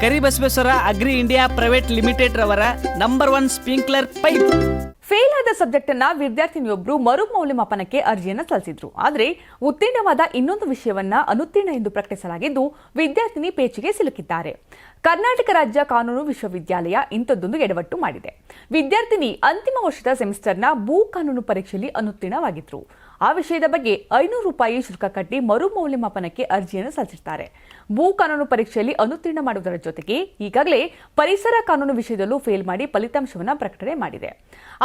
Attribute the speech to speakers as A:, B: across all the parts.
A: Karibasaveshwara agri India private limited ರವರ number one sprinkler pipe.
B: Fail ಆದ subject ಅನ್ನ ವಿದ್ಯಾರ್ಥಿನಿಯೊಬ್ಬರು ಮರು ಮೌಲ್ಯಮಾಪನಕ್ಕೆ ಅರ್ಜಿಯನ್ನು ಸಲ್ಲಿಸಿದ್ರು. ಆದರೆ ಉತ್ತೀರ್ಣವಾದ ಇನ್ನೊಂದು ವಿಷಯವನ್ನ ಅನುತ್ತೀರ್ಣ ಎಂದು ಪ್ರಕಟಿಸಲಾಗಿದ್ದು ವಿದ್ಯಾರ್ಥಿನಿ ಪೇಚಿಗೆ ಸಿಲುಕಿದ್ದಾರೆ. ಕರ್ನಾಟಕ ರಾಜ್ಯ ಕಾನೂನು ವಿಶ್ವವಿದ್ಯಾಲಯ ಇಂಥದ್ದೊಂದು ಎಡವಟ್ಟು ಮಾಡಿದೆ. ವಿದ್ಯಾರ್ಥಿನಿ ಅಂತಿಮ ವರ್ಷದ ಸೆಮಿಸ್ಟರ್ನ ಭೂ ಕಾನೂನು ಪರೀಕ್ಷೆಯಲ್ಲಿ ಅನುತ್ತೀರ್ಣವಾಗಿದ್ರು. ಆ ವಿಷಯದ ಬಗ್ಗೆ ಐನೂರು ರೂಪಾಯಿ ಶುಲ್ಕ ಕಟ್ಟಿ ಮರು ಮೌಲ್ಯಮಾಪನಕ್ಕೆ ಅರ್ಜಿಯನ್ನು ಸಲ್ಲಿಸಿರ್ತಾರೆ. ಭೂ ಕಾನೂನು ಪರೀಕ್ಷೆಯಲ್ಲಿ ಅನುತ್ತೀರ್ಣ ಮಾಡುವುದರ ಜೊತೆಗೆ ಈಗಾಗಲೇ ಪರಿಸರ ಕಾನೂನು ವಿಷಯದಲ್ಲೂ ಫೇಲ್ ಮಾಡಿ ಫಲಿತಾಂಶವನ್ನು ಪ್ರಕಟಣೆ ಮಾಡಿದೆ.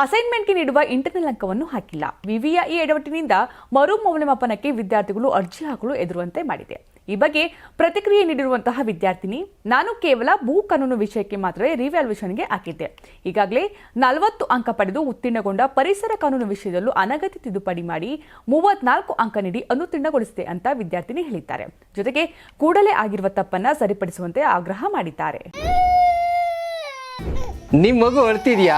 B: ಅಸೈನ್ಮೆಂಟ್ಗೆ ನೀಡುವ ಇಂಟರ್ನಲ್ ಅಂಕವನ್ನು ಹಾಕಿಲ್ಲ. ವಿವಿಯ ಈ ಎಡವಟ್ಟಿನಿಂದ ಮರು ಮೌಲ್ಯಮಾಪನಕ್ಕೆ ವಿದ್ಯಾರ್ಥಿಗಳು ಅರ್ಜಿ ಹಾಕಲು ಎದುರುವಂತೆ ಮಾಡಿದೆ. ಈ ಬಗ್ಗೆ ಪ್ರತಿಕ್ರಿಯೆ ನೀಡಿರುವಂತಹ ವಿದ್ಯಾರ್ಥಿನಿ, ನಾನು ಕೇವಲ ಭೂ ಕಾನೂನು ವಿಷಯಕ್ಕೆ ಮಾತ್ರವೇ ರಿವ್ಯಾಲ್ಯೂಷನ್ಗೆ ಹಾಕಿದ್ದೆ. ಈಗಾಗಲೇ ನಲವತ್ತು ಅಂಕ ಪಡೆದು ಉತ್ತೀರ್ಣಗೊಂಡ ಪರಿಸರ ಕಾನೂನು ವಿಷಯದಲ್ಲೂ ಅನಗತ್ಯ ತಿದ್ದುಪಡಿ ಮಾಡಿ ಮೂವತ್ನಾಲ್ಕು ಅಂಕ ನೀಡಿ ಅನುತ್ತೀರ್ಣಗೊಳಿಸಿದೆ ಅಂತ ವಿದ್ಯಾರ್ಥಿನಿ ಹೇಳಿದ್ದಾರೆ. ಜೊತೆಗೆ ಕೂಡಲೇ ಆಗಿರುವ ತಪ್ಪನ್ನ ಸರಿಪಡಿಸುವಂತೆ ಆಗ್ರಹ ಮಾಡಿದ್ದಾರೆ.
C: ನಿಮ್ಮ ಮಗು ಅಳ್ತಿದ್ಯಾ?